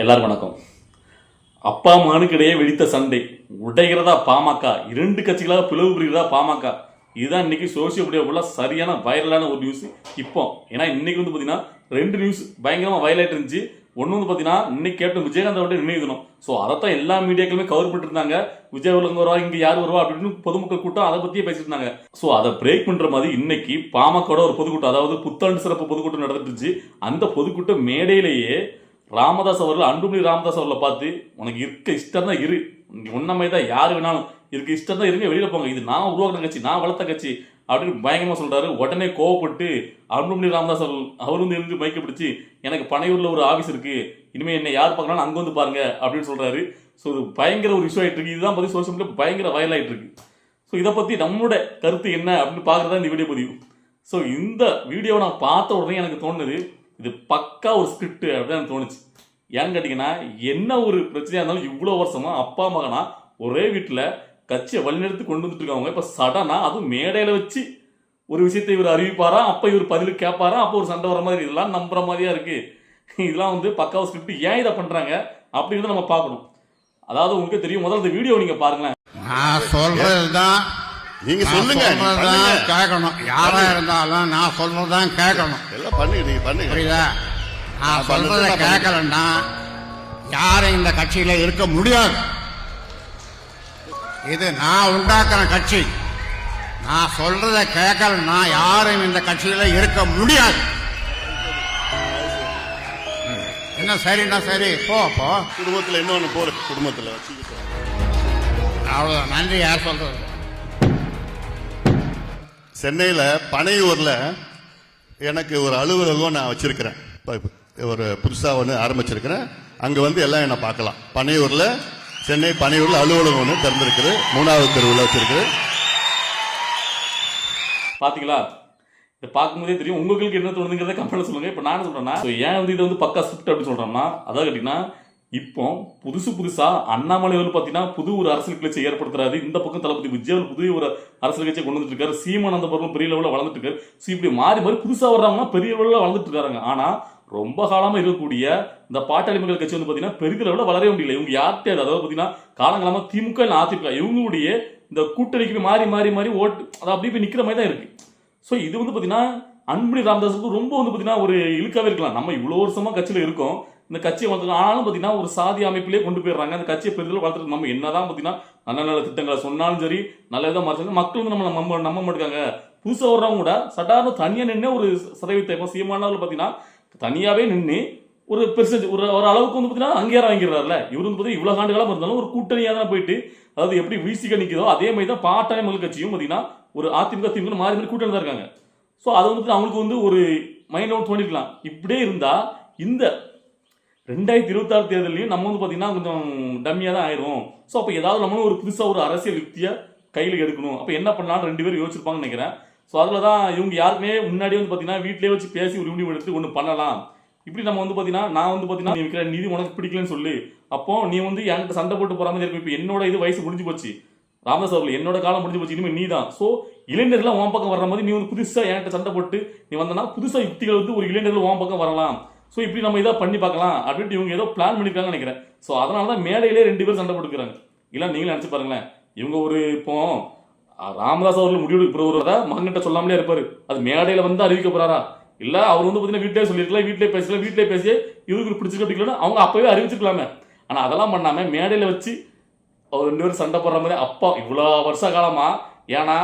எல்லாரும் வணக்கம். அப்பா மகனுக்கிடையே வெடித்த சண்டை. உடைகிறதா பாமக? இரண்டு கட்சிகளாக பிளவு புரிகிறதா பாமக? இதுதான் இன்னைக்கு சோசியல் மீடியாவுக்குள்ள சரியான வைரலான ஒரு நியூஸ் இப்போ ஏன்னா இன்னைக்கு வந்து பார்த்தீங்கன்னா ரெண்டு நியூஸ் பயங்கரமாக வைரலாயிட்டு இருந்துச்சு. ஒன்று வந்து பார்த்தீங்கன்னா இன்னைக்கு கேப்டன் விஜயகாந்த் அவருடைய நினைவு தினம். ஸோ அதைத்தான் எல்லா மீடியாக்களுமே கவர் பண்ணிருந்தாங்க விஜய் உலகம் வருவா இங்கே யார் வருவா அப்படின்னு பொதுமக்கள் கூட்டம் அதை பற்றியே பேசிட்டு இருந்தாங்க. ஸோ அதை பிரேக் பண்ணுற மாதிரி இன்னைக்கு பாமகோட ஒரு பொதுக்கூட்டம் அதாவது புத்தாண்டு சிறப்பு பொதுக்கூட்டம் நடந்துட்டு இருந்துச்சு. அந்த பொதுக்கூட்டம் மேடையிலேயே ராமதாஸ் அவர்கள் அன்புமணி ராமதாஸ் அவர்களை பார்த்து உனக்கு இருக்க இஷ்டம் தான் இரு. உன்னமை உன்னமே தான் யார் வேணாலும் இருக்க இஷ்டம் தான் இருங்க வெளியில் போங்க. இது நான் உருவாக்குன கட்சி நான் வளர்த்த கட்சி. அப்படின்னு பயங்கரமாக சொல்கிறாரு உடனே கோவப்பட்டு அன்புமணி ராமதாஸ் அவர்கள் அவர் வந்து இருந்து மைக்க பிடிச்சி எனக்கு பனையூரில் ஒரு ஆஃபீஸ் இருக்குது இனிமேல் என்னை யார் பார்க்கணும் அங்கே வந்து பாருங்க. அப்படின்னு சொல்கிறாரு ஸோ இது பயங்கர ஒரு இஷ்யூ ஆகிட்டு இருக்கு இதுதான் பற்றி சோஷியல் மீடியா பயங்கர வயல் ஆயிட்டு இருக்கு ஸோ இதை பற்றி நம்மளோட கருத்து என்ன அப்படின்னு பார்க்குறதா இந்த வீடியோ பதிவு. ஸோ இந்த வீடியோவை நான் பார்த்த உடனே எனக்கு தோணுது இது பக்கா ஒரு ஸ்கிரிப்ட் அப்படின்னு எனக்கு தோணுச்சு. ஏன்னு கேட்டிங்கன்னா என்ன ஒரு பிரச்சனையாக இருந்தாலும் இவ்வளோ வருஷமா அப்பா மகனா ஒரே வீட்டில் கட்சியை வழிநடத்தி கொண்டு வந்துட்டு இருக்காங்க. இப்போ சடனாக அதுவும் மேடையில் வச்சு ஒரு விஷயத்தை இவர் அறிவிப்பாரா? அப்போ இவர் பதில் கேட்பாரா? அப்போ ஒரு சண்டை வர மாதிரி இதெல்லாம் நம்புற மாதிரியா இருக்குது இதெல்லாம் வந்து பக்காவ ஸ்கிரிப்ட் ஏன் இதை பண்ணுறாங்க அப்படிங்கிறத நம்ம பார்க்கணும். அதாவது உங்களுக்கு தெரியும். முதல்ல இந்த வீடியோ நீங்கள் பாருங்களேன். நான் சொல்றதுதான் நீங்க சொல்லுங்க. கேட்கணும். யாரா இருந்தாலும் நான் சொல்றதுதான் கேட்கணும். எல்லாம் பண்ணுங்க பண்ணுங்க. புரியுதா? நான் சொல்றத கேட்கலன்னா யாரும் இந்த கட்சியில இருக்க முடியாது. இது நான் உண்டாக்குற கட்சி. நான் சொல்றத கேட்கலன்னா யாரும் இந்த கட்சியில இருக்க முடியாது. என்ன சரின்னா சரி? போ போ. குடும்பத்துல இன்னொன்னு போற குடும்பத்துல வச்சுக்கிட்டு. அவ்வளவுதான். நன்றி யார் சொல்றது? சென்னையில் பனையூரில் எனக்கு ஒரு அலுவலகம் நான் வச்சிருக்கிறேன். ஒரு புதுசாக ஒன்று ஆரம்பிச்சிருக்கிறேன். அங்கே வந்து எல்லாம் என்ன பார்க்கலாம். பனையூரில் சென்னை பனையூரில் அலுவலகம் ஒன்று திறந்திருக்குது. மூணாவது தெருவில் வச்சிருக்குது. பார்த்தீங்களா இதை பார்க்கும்போதே தெரியும். உங்களுக்கு என்ன தோணுதுங்கிறத கமெண்ட்ல சொல்லுங்கள் இப்போ நான் சொல்கிறேன்னா ஏன் வந்து இதை வந்து பக்கா ஸ்கிரிப்ட் அப்படின்னு சொல்றேன்னா அதாவது கேட்டிங்கன்னா இப்போ புதுசு புதுசாக அண்ணாமலை வந்து பார்த்தீங்கன்னா புது ஒரு அரசியல் கட்சி ஏற்படுத்துறாரு. இந்த பக்கம் தளபதி விஜய் அவர் புதிய ஒரு அரசியல் கட்சியை கொண்டு வந்துட்டு இருக்காரு சீமான் அந்த பக்கம் பெரிய லெவலில் வளர்ந்துட்டு இருக்காரு ஸோ இப்படி மாறி மாறி புதுசாக வர்றாங்கன்னா பெரிய லெவலில் வளர்ந்துட்டு இருக்காங்க ஆனால் ரொம்ப காலமாக இருக்கக்கூடிய இந்த பாட்டாளி மக்கள் கட்சி வந்து பார்த்தீங்கன்னா பெரிய லெவலில் வளரவே முடியல. இவங்க யார்கிட்ட அதாவது பார்த்தீங்கன்னா காலங்காலமாக திமுக இல்லை அதிமுக. இவங்களுடைய இந்த கூட்டணிக்கு போய் மாறி மாறி மாறி ஓட்டு அதை அப்படியே போய் நிற்கிற மாதிரி தான் இருக்குது ஸோ இது வந்து பார்த்தீங்கன்னா அன்புமணி ராமதாஸுக்கு ரொம்ப வந்து பார்த்தீங்கன்னா ஒரு இழுக்காவே இருக்கலாம். நம்ம இவ்வளோ வருஷமாக கட்சியில் இருக்கோம். இந்த கட்சியை வளர்த்து ஆனாலும் பார்த்தீங்கன்னா ஒரு சாதி அமைப்பிலே கொண்டு போயிடுறாங்க. அந்த கட்சியை பெரிதில் வளர்த்துட்டு நம்ம என்னதான் பார்த்தீங்கன்னா நல்ல நல்ல திட்டங்களை சொன்னாலும் சரி நல்ல விதமாக மறைச்சாங்க மக்கள் வந்து நம்ம நம்ப நம்ப மாட்டாங்க புதுசாக வர்றவங்க கூட சட்டாரண தனியாக நின்று ஒரு சதவீதத்தை இப்போ சீமானாவில் பார்த்தீங்கன்னா தனியாகவே நின்று ஒரு பெர்சன்ட் ஒரு ஒரு அளவுக்கு வந்து பார்த்தீங்கன்னா அங்கீகாரம் வாங்கிடுறாருல இவரு வந்து பார்த்தீங்கன்னா இவ்வளோ ஆண்டு இருந்தாலும் ஒரு கூட்டணியாக தான் போயிட்டு அதாவது எப்படி வீசிக்க நிற்கிறதோ அதே மாதிரி தான் பாட்டாளி மக்கள் கட்சியும் பார்த்தீங்கன்னா ஒரு அதிமுக திமுக மாறி மாறி கூட்டணி தான் இருக்காங்க. ஸோ அது வந்து அவங்களுக்கு வந்து ஒரு மைண்ட் அவுட் தோணிருக்கலாம். இப்படியே இருந்தால் இந்த ரெண்டாயிரத்தி இருபத்தாறு தேர்தலையும் நம்ம வந்து பார்த்தீங்கன்னா கொஞ்சம் டம்மியாக தான் ஆயிரும் ஸோ அப்போ ஏதாவது நம்மளும் ஒரு புதுசாக ஒரு அரசியல் யுக்தியை கையில் எடுக்கணும். அப்போ என்ன பண்ணலாம்னு ரெண்டு பேரும் யோசிச்சிருப்பாங்கன்னு நினைக்கிறேன். ஸோ அதில் தான் இவங்க யாருக்குமே முன்னாடியே வந்து பார்த்தீங்கன்னா வீட்டிலே வச்சு பேசி ஒரு முடிவு எடுத்து ஒன்று பண்ணலாம். இப்படி நம்ம வந்து பார்த்தீங்கன்னா நான் வந்து பார்த்தீங்கன்னா நீ நிதி உனக்கு பிடிக்கலன்னு சொல்லி. அப்போ நீ வந்து என்கிட்ட சண்டை போட்டு போகிற மாதிரி இருக்கும் இப்போ என்னோட இது வயசு முடிஞ்சு போச்சு. ராமதாஸ் அவர்கள் என்னோட காலம் முடிஞ்சு போச்சு. இனிமேல் நீ தான் ஸோ இளைஞர்கள் உன் பக்கம் வர்ற மாதிரி நீ வந்து புதுசாக என்கிட்ட சண்டை போட்டு நீ வந்தனா புதுசாக யுக்திகள் வந்து ஒரு இளைஞர்கள் உன் பக்கம் வரலாம். ஸோ இப்படி நம்ம இதாக பண்ணி பார்க்கலாம் அப்படின்ட்டு இவங்க ஏதோ பிளான் பண்ணியிருக்காங்கன்னு நினைக்கிறேன். ஸோ அதனால தான் மேடையிலே ரெண்டு பேரும் சண்டை போட்டுக்கிறாங்க. இல்லை நீங்களும் நினச்சி பாருங்களேன். இவங்க ஒரு இப்போ ராமதாஸ் அவர்கள் முடிவு போகிறதா மகன்கிட்ட சொல்லாமலே இருப்பார். அது மேடையில் வந்து அறிவிக்க போகிறாரா இல்லை அவர் வந்து பார்த்தீங்கன்னா வீட்டிலே சொல்லியிருக்கலாம் வீட்டிலே பேசல வீட்டிலே பேசி இவருக்கு பிடிச்சிருக்கு பிடிக்கலன்னு அவங்க அப்போவே அறிவிச்சிருக்கலாமே. ஆனால் அதெல்லாம் பண்ணாமல் மேடையில் வச்சு அவர் ரெண்டு பேரும் சண்டை போடுற மாதிரி அப்பா இவ்வளோ வருஷ காலமாக ஏன்னா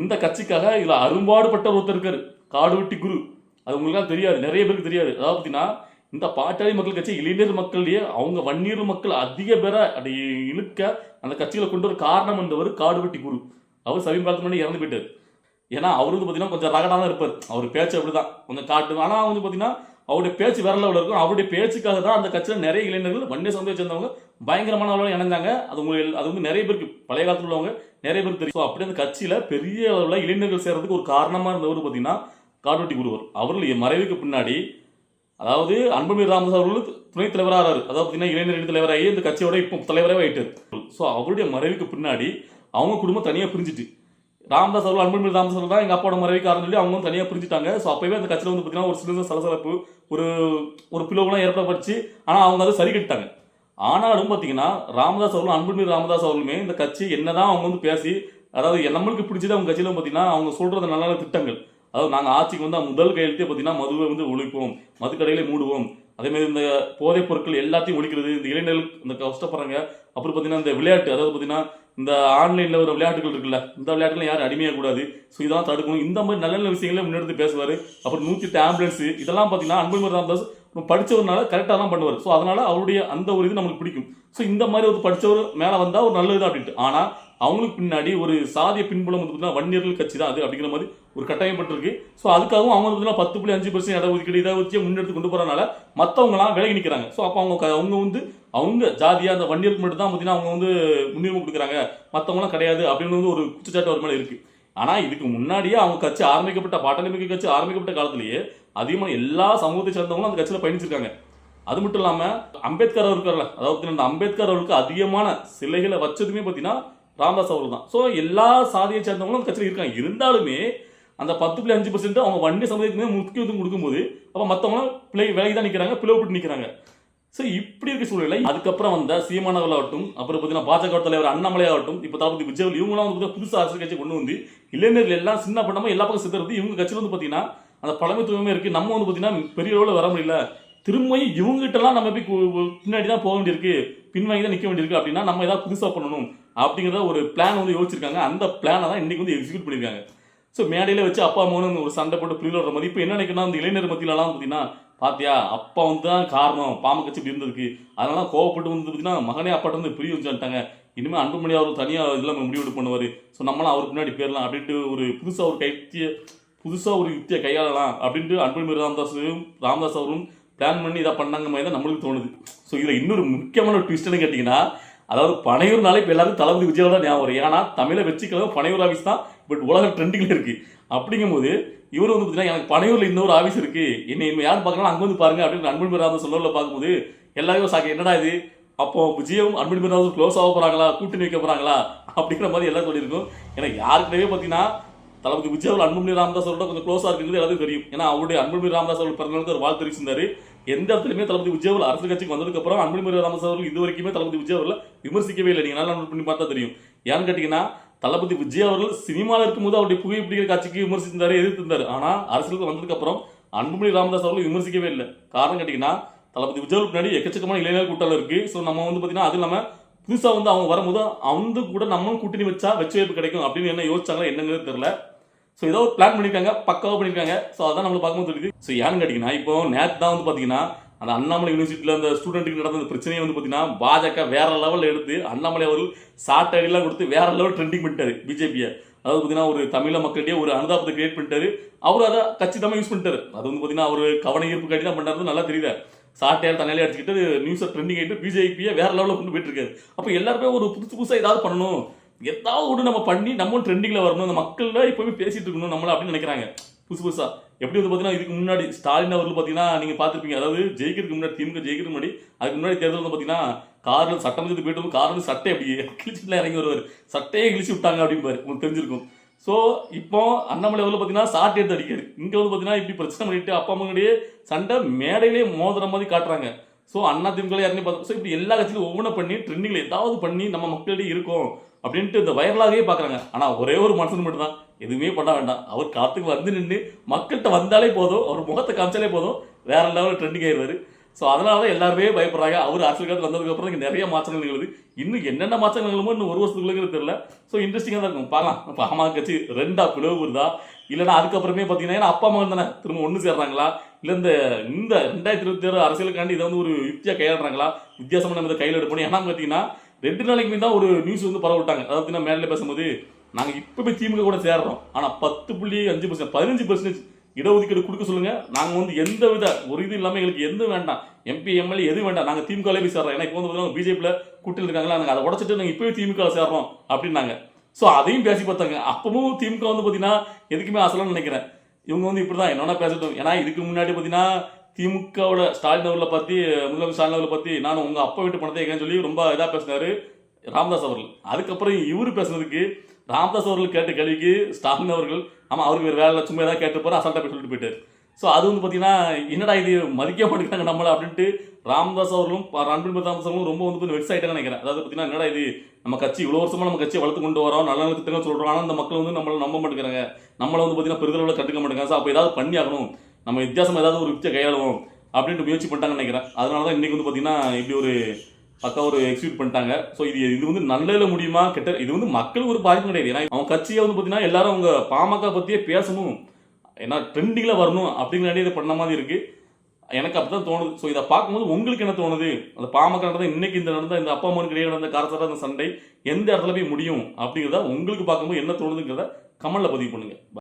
இந்த கட்சிக்காக இதில் அரும்பாடுபட்ட ஒருத்தர் இருக்கார். காடு வெட்டி குரு. அது உங்களுக்கு தெரியாது நிறைய பேருக்கு தெரியாது. அதாவது பார்த்தீங்கன்னா இந்த பாட்டாளி மக்கள் கட்சி இளைஞர் மக்கள்லயே அவங்க வன்னியர் மக்கள் அதிக பேரை அப்படி இழுக்க அந்த கட்சியில் கொண்டு வர காரணம் என்றவர் காடுவெட்டி குரு. அவர் சமீபத்து முன்னாடி இறந்து போயிட்டார். ஏன்னா அவர் வந்து பார்த்தீங்கன்னா கொஞ்சம் ரகடாக தான் இருப்பார். அவர் பேச்சு அப்படி தான் கொஞ்சம் காட்டு ஆனால் வந்து பார்த்தீங்கன்னா அவருடைய பேச்சு வேற லெவலில் இருக்கும். அவருடைய பேச்சுக்காக தான் அந்த கட்சியில் நிறைய இளைஞர்கள் வன்னிய சமுதாயம் சேர்ந்தவங்க பயங்கரமான அளவில் இணைஞ்சாங்க. அது உங்களுக்கு அது வந்து நிறைய பேருக்கு பழைய காலத்தில் உள்ளவங்க நிறைய பேருக்கு தெரியும். அப்படியே அப்படி அந்த கட்சியில் பெரிய அளவில் இளைஞர்கள் சேர்றதுக்கு ஒரு காரணமாக இருந்தவர் பார்த்தீங்கன்னா காட்டுவட்டி குருவர். அவர்கள் மறைவுக்கு பின்னாடி அதாவது அன்புமணி ராமதாஸ் அவர்கள் துணைத் தலைவராகிறார் அதாவது பார்த்தீங்கன்னா இளைஞரணி தலைவராகி இந்த கட்சியோட இப்போ தலைவராக ஆகிட்டார் ஸோ அவருடைய மறைவுக்கு பின்னாடி அவங்க குடும்பம் தனியாக பிரிஞ்சுட்டு ராமதாஸ் அவர்கள் அன்புமணி ராமதாஸ் அவர்கள் தான் எங்கள் அப்பாவோட மறைவுக்கு ஆரம்பிச்சு சொல்லி அவங்க தனியாக பிரிஞ்சுட்டாங்க. ஸோ அப்போவே அந்த கட்சியில் வந்து பார்த்தீங்கன்னா ஒரு சில சலசலப்பு ஒரு ஒரு பிளவுலாம் படிச்சு ஆனால் அவங்க அதை சரி கட்டாங்க ஆனாலும் பார்த்தீங்கன்னா ராமதாஸ் அவர்களும் அன்புமணி ராமதாஸ் அவர்களுமே இந்த கட்சி என்னதான் அவங்க வந்து பேசி அதாவது நம்மளுக்கு பிடிச்சது அவங்க கட்சியில பார்த்தீங்கன்னா அவங்க சொல்கிறது நல்ல நல்ல திட்டங்கள். அதாவது நாங்கள் ஆட்சிக்கு வந்து முதல் கையெழுத்தே பார்த்தீங்கன்னா மதுவை வந்து ஒழிப்போம் மதுக்கடையிலே மூடுவோம். அதேமாதிரி இந்த போதைப் பொருட்கள் எல்லாத்தையும் ஒழிக்கிறது இந்த இளைஞர்கள் இந்த கஷ்டப்படுறாங்க. அப்புறம் பார்த்தீங்கன்னா இந்த விளையாட்டு அதாவது பார்த்தீங்கன்னா இந்த ஆன்லைனில் ஒரு விளையாட்டுகள் இருக்குல்ல இந்த விளையாட்டுலாம் யாரும் அடிமையாக கூடாது. ஸோ இதெல்லாம் தடுக்கணும். இந்த மாதிரி நல்ல நல்ல விஷயங்களே முன்னெடுத்து பேசுவார். அப்புறம் நூற்றி எட்டு ஆம்புலன்ஸ் இதெல்லாம் பார்த்தீங்கன்னா அன்புமணி ராமதாஸ் படித்தவர்னால படிச்சவர்னால கரெக்டாக தான் பண்ணுவார். ஸோ அதனால் அவருடைய அந்த ஒரு இது நம்மளுக்கு பிடிக்கும். ஸோ இந்த மாதிரி ஒரு படிச்சவர் மேலே வந்தால் ஒரு நல்லது அப்படின்ட்டு. ஆனால் அவங்களுக்கு பின்னாடி ஒரு சாதிய பின்புலம் வந்து பார்த்தீங்கன்னா வன்னியர்கள் கட்சி தான் அது அப்படிங்கிற மாதிரி ஒரு கட்டாயப்பட்டிருக்கு ஸோ அதுக்காகவும் அவங்க வந்து பத்து புள்ளி அஞ்சு பர்சன்ட் இட ஒதுக்கீடு இதை வச்சு முன்னெடுத்து கொண்டு போகிறனால மற்றவங்களாம் விலகி நிற்கிறாங்க ஸோ அப்போ அவங்க அவங்க வந்து அவங்க ஜாதியாக அந்த வன்னியருக்கு மட்டும் தான் பார்த்தீங்கன்னா அவங்க வந்து முன்னுரிமை கொடுக்குறாங்க. மற்றவங்களாம் கிடையாது அப்படின்னு வந்து ஒரு குற்றச்சாட்டு ஒரு மேலே இருக்குது ஆனால் இதுக்கு முன்னாடியே அவங்க கட்சி ஆரம்பிக்கப்பட்ட பாட்டாளிமிக்க கட்சி ஆரம்பிக்கப்பட்ட காலத்திலேயே அதிகமாக எல்லா சமூகத்தை சேர்ந்தவங்களும் அந்த கட்சியில் பயணிச்சிருக்காங்க. அது மட்டும் இல்லாமல் அம்பேத்கர் அவர் அதாவது அந்த அம்பேத்கர் அவருக்கு அதிகமான சிலைகளை வச்சதுமே பார்த்தீங்கன்னா ராமதாஸ் அவர்கள் தான். ஸோ எல்லா சாதியை சேர்ந்தவங்களும் அந்த கட்சியில் இருக்காங்க. இருந்தாலுமே அந்த பத்து புள்ளி அஞ்சு பர்சன்ட் அவங்க வண்டி சமுதாயத்துக்கு முக்கியத்துவம் கொடுக்கும்போது அப்போ மற்றவங்களும் பிள்ளை விலகி தான் நிற்கிறாங்க பிளவுபட்டு நிற்கிறாங்க ஸோ இப்படி இருக்க சூழ்நிலை. அதுக்கப்புறம் வந்த சீமானவர்கள் ஆகட்டும் அப்புறம் பார்த்தீங்கன்னா பாஜக தலைவர் அண்ணாமலை ஆகட்டும் இப்போ தளபதி விஜய் இவங்களாம் வந்து புதுசாக புதுசு அரசியல் கட்சி கொண்டு வந்து இளைஞர்கள் எல்லாம் சின்ன பண்ணாம எல்லா பக்கம் சித்தருது இவங்க கட்சியில் வந்து பார்த்தீங்கன்னா அந்த பழமைத்துவமே இருக்குது நம்ம வந்து பார்த்தீங்கன்னா பெரிய அளவில் வர முடியல. திரும்பியும் இவங்ககிட்டலாம் நம்ம போய் பின்னாடி தான் போக வேண்டியிருக்கு. பின்வாங்கி தான் நிற்க வேண்டியிருக்கு அப்படின்னா நம்ம ஏதாவது புதுசாக பண்ணணும். அப்படிங்கிறத ஒரு பிளான் வந்து யோசிச்சிருக்காங்க. அந்த பிளானை தான் இன்னைக்கு வந்து எக்ஸிக்யூட் பண்ணியிருக்காங்க ஸோ மேடையில வச்சு அப்பா அம்மாவும் ஒரு சண்டை போட்டு புரியல வர மாதிரி இப்போ என்ன நினைக்கணும் அந்த இளைஞர் மத்தியிலலாம் பார்த்தீங்கன்னா பாத்தியா அப்பா வந்து தான் காரணம். பாம்பு கட்சி இப்படி இருந்திருக்கு. அதனால கோவப்பட்டு வந்து பார்த்தீங்கன்னா மகனே அப்பாட்ட வந்து பிரிய வச்சுட்டாங்க இனிமேல் அன்புமணி அவர் தனியாக இதெல்லாம் முடிவு பண்ணுவார். ஸோ நம்மளாம் அவருக்கு முன்னாடி போயிடலாம் அப்படின்ட்டு ஒரு புதுசாக ஒரு கைத்திய புதுசாக ஒரு யுக்தியை கையாளலாம் அப்படின்ட்டு அன்புமணி ராமதாஸும் ராமதாஸ் அவரும் பிளான் பண்ணி இதை பண்ணாங்க மாதிரி தான் நம்மளுக்கு தோணுது. ஸோ இதில் இன்னொரு முக்கியமான ஒரு ட்விஸ்ட்னு கேட்டிங்கன்னா அதாவது பனையூர்னாலே இப்போ எல்லாரும் தளபதி விஜயோட ஞாபகம் வரும். ஏன்னா தமிழை வச்சுக்கலாம் பனையூர் ஆஃபீஸ் தான் பட் உலக ட்ரெண்டிங்கில் இருக்கு. அப்படிங்கும்போது இவர் வந்து பார்த்தீங்கன்னா எனக்கு பனையூரில் இன்னொரு ஆஃபீஸ் இருக்கு. என்னை இனிமேல் யார் பார்க்கலாம் அங்கே வந்து பாருங்க அப்படின்னு அன்புமணி ராமதாஸ் சொல்லல பார்க்கும்போது எல்லாரும் சாக்கு என்னடா இது? அப்போ விஜயம் அன்பன் ராமதாஸ் க்ளோஸ் ஆக போகிறாங்களா கூட்டணி வைக்க போகிறாங்களா அப்படிங்கிற மாதிரி எல்லாம் சொல்லியிருக்கும். ஏன்னா யாருக்கிட்டவே பார்த்தீங்கன்னா தளபதி விஜய் அவர்கள் அன்புமணி ராமதாஸ் அவரோட கொஞ்சம் க்ளோஸாக இருக்கிறது எல்லாத்துக்கும் தெரியும். ஏன்னா அவருடைய அன்புமணி ராமதாஸ் அவர்கள் பிறந்தவங்களுக்கு ஒரு வாழ்த்து தெரிவிச்சிருந்தாரு. எந்த இடத்துலையுமே தளபதி விஜய் அவர்கள் அரசியல் கட்சிக்கு வந்ததுக்கு அப்புறம் அன்புமணி ராமதாஸ் அவர்கள் இது வரைக்குமே தளபதி விஜய் விமர்சிக்கவே இல்லை. நீங்கள் நல்லா நோட் பண்ணி பார்த்தா தெரியும். ஏன்னு கேட்டிங்கன்னா தளபதி விஜய் அவர்கள் சினிமாவில் இருக்கும்போது அவருடைய புகைப்பிடிக்கிற காட்சிக்கு விமர்சித்திருந்தாரு எதிர்த்திருந்தார். ஆனால் அரசியலுக்கு வந்ததுக்கு அப்புறம் அன்புமணி ராமதாஸ் அவர்கள் விமர்சிக்கவே இல்லை. காரணம் கேட்டிங்கன்னா தளபதி விஜய் பின்னாடி முன்னாடி எக்கச்சக்கமான இளைஞர் கூட்டம் இருக்கு. ஸோ நம்ம வந்து பார்த்தீங்கன்னா அது இல்லாமல் புதுசாக வந்து அவங்க வரும்போது அவங்க கூட நம்மளும் கூட்டணி வச்சா வெற்றி வாய்ப்பு கிடைக்கும் அப்படின்னு என்ன யோசிச்சாங்களா என்னங்கிறது தெரியல. ஸோ ஏதோ ஒரு பிளான் பண்ணியிருக்காங்க பக்காவாக பண்ணியிருக்காங்க ஸோ அதான் நம்மளுக்கு பார்க்கும்போது தெரியுது. ஸோ ஏன்னு கேட்டிங்கன்னா இப்போ நேற்று தான் வந்து பார்த்தீங்கன்னா அந்த அண்ணாமலை யூனிவர்சிட்டியில் அந்த ஸ்டூடெண்ட்டுக்கு நடந்த பிரச்சனையை வந்து பார்த்தீங்கன்னா பாஜக வேற லெவலில் எடுத்து அண்ணாமலை அவர்கள் ஷார்ட் கொடுத்து வேற லெவல் ட்ரெண்டிங் பண்ணிட்டாரு பிஜேபியை அதாவது பார்த்தீங்கன்னா ஒரு தமிழ மக்களிடையே ஒரு அனுதாபத்தை கிரியேட் பண்ணிட்டாரு. அவர் அதை கச்சிதமாக யூஸ் பண்ணிட்டாரு. அது வந்து பார்த்தீங்கன்னா அவர் கவன ஈர்ப்பு காட்டி தான் பண்ணுறது நல்லா தெரியுது சாட்டையால் தண்ணியில அடிச்சுக்கிட்டு நியூஸை ட்ரெண்டிங் ஆகிட்டு பிஜேபியை வேற லெவலில் கொண்டு போயிட்டு இருக்காரு. அப்போ எல்லாருமே ஒரு புதுசு புதுசாக ஏதாவது பண்ணணும். ஏதாவது ஒன்று நம்ம பண்ணி நம்மளும் ட்ரெண்டிங்கில் வரணும். அந்த மக்கள்லாம் இப்போவே பேசிட்டு இருக்கணும். நம்மள அப்படின்னு நினைக்கிறாங்க. புதுசு புதுசாக எப்படி வந்து பார்த்தீங்கன்னா இதுக்கு முன்னாடி ஸ்டாலின் அவர்கள் பார்த்தீங்கன்னா நீங்கள் பார்த்துருப்பீங்க அதாவது ஜெயிக்கிறதுக்கு முன்னாடி திமுக ஜெயிக்கிறதுக்கு முன்னாடி அதுக்கு முன்னாடி தேர்தல் வந்து பார்த்தீங்கன்னா காரில் சட்டம் வந்து போயிட்டு வந்து காரில் சட்டை அப்படி கிழிச்சுட்டுலாம் இறங்கி வருவார். சட்டையே கிழிச்சு விட்டாங்க அப்படிம்பாரு. உங்களுக்கு தெரிஞ்சிருக்கும். ஸோ இப்போ அண்ணாமலை அவர்கள் பார்த்தீங்கன்னா சாட்டை எடுத்து அடிக்காது இங்கே வந்து பார்த்தீங்கன்னா இப்படி பிரச்சனை பண்ணிட்டு அப்பா அம்மாங்களுடைய சண்டை மேடையிலே மோதுற மாதிரி காட்டுறாங்க. ஸோ அண்ணா திமுக யாருன்னு பார்த்தோம். ஸோ இப்படி எல்லா கட்சியிலும் ஒவ்வொன்றும் பண்ணி ட்ரெண்டிங்கில் ஏதாவது பண்ணி நம்ம மக்களிடையே இருக்கும் அப்படின்ட்டு இந்த வைரலாகவே பார்க்குறாங்க. ஆனால் ஒரே ஒரு மனுஷன் மட்டும்தான். எதுவுமே பண்ண வேண்டாம். அவர் காத்துக்கு வந்து நின்று மக்கள்கிட்ட வந்தாலே போதும். அவர் முகத்தை காமிச்சாலே போதும். வேற லெவலில் ட்ரெண்டிங் ஆயிடுவார் ஸோ அதனால தான் எல்லாருமே பயப்படுறாங்க. அவர் அரசியல் காலத்தில் வந்ததுக்கப்புறம் இங்கே நிறைய மாற்றங்கள் நிகழுது. இன்னும் என்னென்ன மாற்றங்கள் நிகழுமோ இன்னும் ஒரு வருஷத்துக்குள்ளே தெரியல. ஸோ இன்ட்ரெஸ்டிங்காக தான் இருக்கும். பார்க்கலாம் இப்போ அம்மா கட்சி ரெண்டா பிளவு வருதா இல்லைன்னா அதுக்கப்புறமே பார்த்தீங்கன்னா ஏன்னா அப்பா அம்மா தானே திரும்ப ஒன்று சேர்றாங்களா? இல்லை இந்த இந்த ரெண்டாயிரத்தி இருபத்தி ஆறு அரசியலுக்காண்டி இதை வந்து ஒரு யுக்தியாக கையாடுறாங்களா வித்தியாசமாக நம்ம இதை கையில் எடுப்போம் ஏன்னா பார்த்தீங்கன்னா ரெண்டு நாளைக்கு தான் ஒரு நியூஸ் வந்து பரவ விட்டாங்க அதாவது பார்த்தீங்கன்னா மேலே பேசும்போது நாங்கள் இப்போ போய் திமுக கூட சேர்றோம். ஆனால் பத்து புள்ளி அஞ்சு பர்சன்ட் பதினஞ்சு பர்சன்டேஜ் இடஒதுக்கீடு கொடுக்க சொல்லுங்க. நாங்கள் வந்து எந்த வித ஒரு இது இல்லாமல் எங்களுக்கு எதுவும் வேண்டாம். எம்பி எம்எல்ஏ எதுவும் வேண்டாம். நாங்கள் திமுக போய் சேர்றோம். ஏன்னா இப்போ வந்து பிஜேபியில் கூட்டில் இருக்காங்களா? நாங்கள் அதை உடச்சிட்டு நாங்கள் இப்போவே திமுக சேர்றோம் அப்படின்னாங்க. ஸோ அதையும் பேசி பார்த்தாங்க. அப்பவும் திமுக வந்து பார்த்தீங்கன்னா எதுக்குமே அசலன்னு நினைக்கிறேன். இவங்க வந்து இப்படி தான் என்னென்ன பேசட்டும். ஏன்னா இதுக்கு முன்னாடி பார்த்தீங்கன்னா திமுகவோட ஸ்டாலின் அவர்களை பற்றி முதலமைச்சர் ஸ்டாலின் அவர்களை பற்றி நான் உங்கள் அப்பா வீட்டு பணத்தை கேட்கன்னு சொல்லி ரொம்ப இதாக பேசினாரு ராமதாஸ் அவர்கள். அதுக்கப்புறம் இவர் பேசுனதுக்கு ராமதாஸ் அவர்கள் கேட்ட கேள்விக்கு ஸ்டாலின் அவர்கள் ஆமாம் அவருக்கு வேறு வேலை சும்மா ஏதாவது கேட்டுப்பாரு அசால்ட்டா போய் சொல்லிட்டு போயிட்டார். ஸோ அது வந்து பார்த்தீங்கன்னா என்னடா இது மதிக்க மாட்டேங்கிறாங்க நம்மளை அப்படின்ட்டு ராம்தாஸ் அவர்களும் ப- ரன்பில் அவர்களும் ரொம்ப வந்து கொஞ்சம் வெக்ஸ் ஆகிட்டாங்கன்னு நினைக்கிறேன். அதாவது பார்த்தீங்கன்னா என்னடா இது நம்ம கட்சி இவ்வளோ வருஷமாக நம்ம கட்சியை வளர்த்து கொண்டு வரோம் நல்ல நல்ல திட்டங்கள் சொல்கிறோம் ஆனால் அந்த மக்கள் வந்து நம்மளை நம்ப மாட்டேங்கிறாங்க. நம்மளை வந்து பார்த்தீங்கன்னா பெருதளவில் கட்டுக்க மாட்டேங்கிறாங்க. ஸோ அப்போ ஏதாவது பண்ணி ஆகணும். நம்ம வித்தியாசம் ஏதாவது ஒரு யுக்தியை கையாளுவோம் அப்படின்ட்டு முயற்சி பண்ணிட்டாங்கன்னு நினைக்கிறேன். அதனால தான் இன்றைக்கி வந்து பார்த்தீங்கன்னா இப்படி ஒரு பக்கா ஒரு எக்ஸிக்யூட் பண்ணிட்டாங்க. ஸோ இது இது வந்து நல்லதில் முடியுமா கெட்ட இது வந்து மக்களுக்கு ஒரு பாதிப்பு கிடையாது. ஏன்னா அவங்க கட்சியை வந்து பார்த்தீங்கன்னா எல்லாரும் அவங்க பாமக பற்றியே பேசணும். ஏன்னா ட்ரெண்டிங்கில் வரணும் அப்படிங்கிறாடி இதை பண்ண மாதிரி இருக்கு. எனக்கு அப்படிதான் தோணுது. ஸோ இதை பார்க்கும்போது உங்களுக்கு என்ன தோணுது? அந்த பாமக நடந்த இன்னைக்கு இந்த நடந்த இந்த அப்பா அம்மனுக்கு இடையே நடந்த காரசார அந்த சண்டை எந்த இடத்துல போய் முடியும் அப்படிங்கிறத உங்களுக்கு பார்க்கும்போது என்ன தோணுதுங்கிறத கமலில் பதிவு பண்ணுங்க.